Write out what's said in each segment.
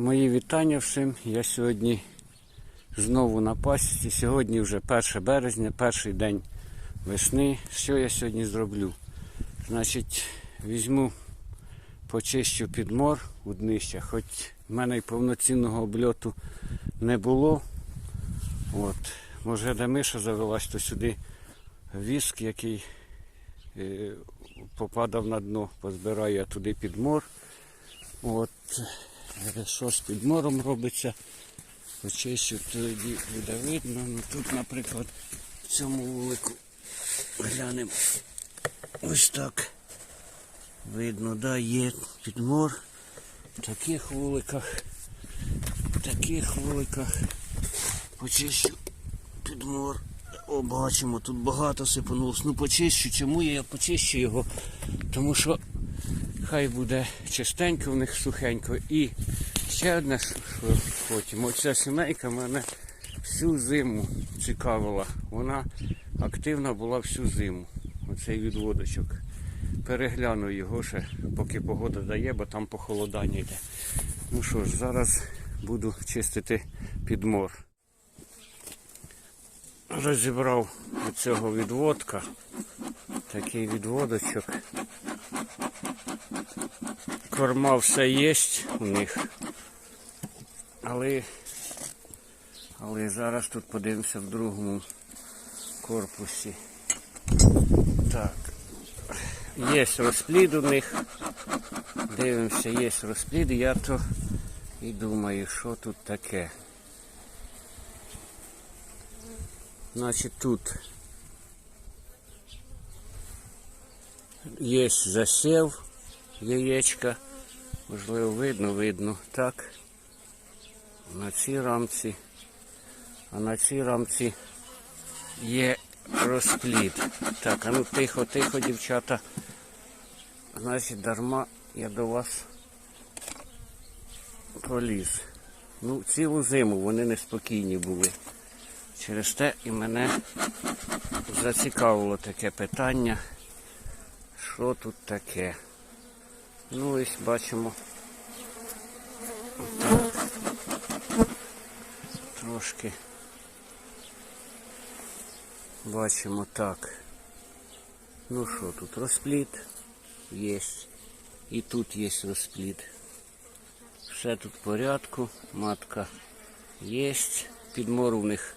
Мої вітання всім. Я сьогодні знову на пасіці. Сьогодні вже 1 березня, перший день весни. Що я сьогодні зроблю? Значить, візьму, почищу підмор у днищах, хоч в мене й повноцінного обльоту не було. От. Може, де миша завелась, то сюди віск, який е, попадав на дно, позбираю я туди підмор. От. Що з підмором робиться? Почищу, тоді буде видно. Ну тут, наприклад, в цьому вулику глянемо. Ось так. Видно, да, є підмор. В таких вуликах. В таких вуликах. Почищу підмор. О, бачимо, тут багато сипанулось. Ну почищу. Чому я почищу його? Тому що хай буде чистенько в них сухенько. І ще одне, потім. Оця сімейка мене всю зиму цікавила. Вона активна була всю зиму. Оцей відводочок. Перегляну його ще, поки погода дає, бо там похолодання йде. Ну що ж, зараз буду чистити підмор. Розібрав від цього відводка. Такий відводочок. Корма все є у них. Але, але зараз тут подивимося в другому корпусі. Так. Є розплід у них. Дивимося, є розплід. Я то і думаю, що тут таке. Значить тут є засів яєчка. Можливо, видно, видно. Так. На цій рамці. А на цій рамці є розплід. Так, а ну тихо, тихо, дівчата. Значить, дарма я до вас поліз. Ну, цілу зиму вони неспокійні були. Через те і мене зацікавило таке питання. Що тут таке? Ну ось бачимо. Трошки бачимо так. Ну що тут? Розпліт є. І тут є розпліт. Все тут в порядку. Матка є. Підмору в них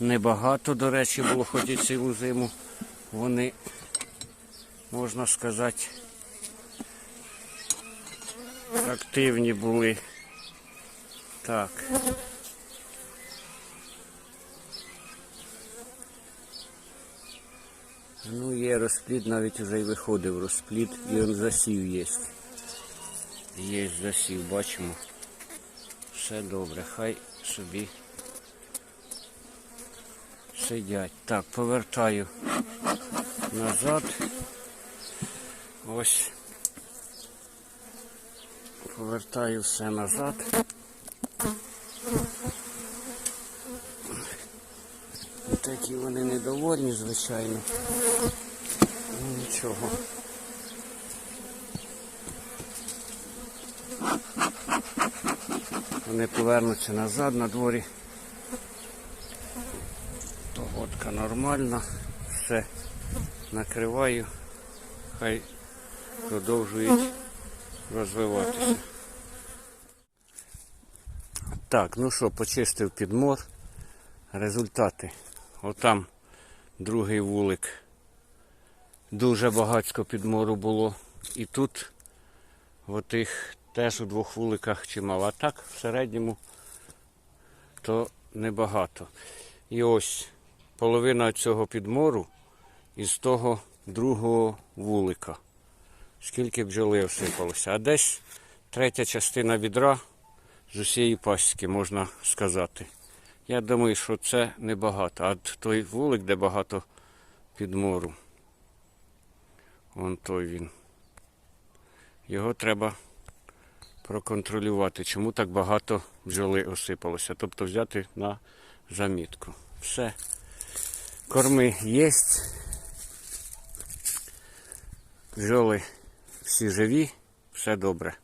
небагато, до речі, було хоч і цілу зиму. Вони, можна сказати, активні були. Так. Ну, є розплід, навіть вже й виходив розплід, і он засів є. Є засів, бачимо. Все добре, хай собі сидять. Так, повертаю назад. Ось. Повертаю все назад. Такі вони недовольні, звичайно. Ну нічого. Вони повернуться назад на дворі. Погодка нормальна, все накриваю, хай продовжують розвиватися. Так, ну що, почистив підмор. Результати. Отам другий вулик. Дуже багатько підмору було. І тут в отих теж у двох вуликах чимало. А так в середньому то небагато. І ось половина цього підмору із того другого вулика. Скільки бджоли осипалося. А десь третя частина відра з усієї пасіки, можна сказати. Я думаю, що це небагато. А той вулик, де багато підмору. Вон той він. Його треба проконтролювати, чому так багато бджоли осипалося. Тобто взяти на замітку. Все. Корми є. Бджоли всі живі, все добре.